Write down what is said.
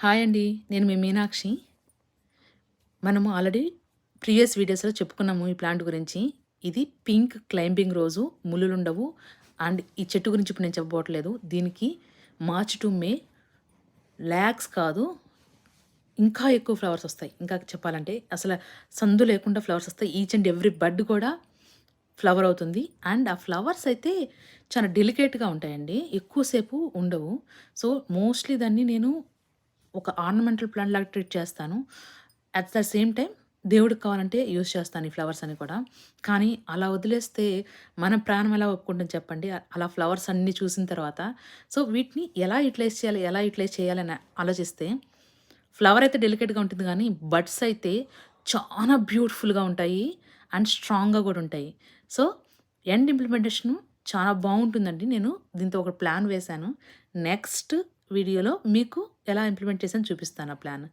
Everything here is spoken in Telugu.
హాయ్ అండి నేను మీ మీనాక్షి. మనము ఆల్రెడీ ప్రీవియస్ వీడియోస్లో చెప్పుకున్నాము ఈ ప్లాంట్ గురించి. ఇది పింక్ క్లైంబింగ్ రోజు ముళ్ళులుండవు. అండ్ ఈ చెట్టు గురించి ఇప్పుడు నేను చెప్పబోట్లేదు దీనికి మార్చ్ టు మే ల్యాక్స్ కాదు ఇంకా ఎక్కువ ఫ్లవర్స్ వస్తాయి. ఇంకా చెప్పాలంటే అసలు సందు లేకుండా ఫ్లవర్స్ వస్తాయి. ఈచ్ అండ్ ఎవ్రీ బడ్ కూడా ఫ్లవర్ అవుతుంది. అండ్ ఆ ఫ్లవర్స్ అయితే చాలా డెలికేట్గా ఉంటాయండి. ఎక్కువసేపు ఉండవు. సో మోస్ట్లీ దాన్ని నేను ఒక ఆర్నమెంటల్ ప్లాంట్ లాగా ట్రీట్ చేస్తాను. అట్ ద సేమ్ టైం దేవుడికి కావాలంటే యూస్ చేస్తాను ఈ ఫ్లవర్స్ అని కూడా. కానీ అలా వదిలేస్తే మన ప్రాణం ఎలా ఒప్పుకుంటుంది చెప్పండి? అలా ఫ్లవర్స్ అన్నీ చూసిన తర్వాత సో వీటిని ఎలా యూటిలైజ్ చేయాలి? ఎలా యూటిలైజ్ చేయాలని ఆలోచిస్తే ఫ్లవర్ అయితే డెలికేట్గా ఉంటుంది కానీ బడ్స్ అయితే చాలా బ్యూటిఫుల్గా ఉంటాయి అండ్ స్ట్రాంగ్గా కూడా ఉంటాయి. సో ఎండ్ ఇంప్లిమెంటేషన్ చాలా బాగుంటుందండి. నేను దీంతో ఒక ప్లాన్ వేశాను. నెక్స్ట్ వీడియోలో మీకు ఎలా ఇంప్లిమెంట్ చేసాను చూపిస్తాను ఆ ప్లాన్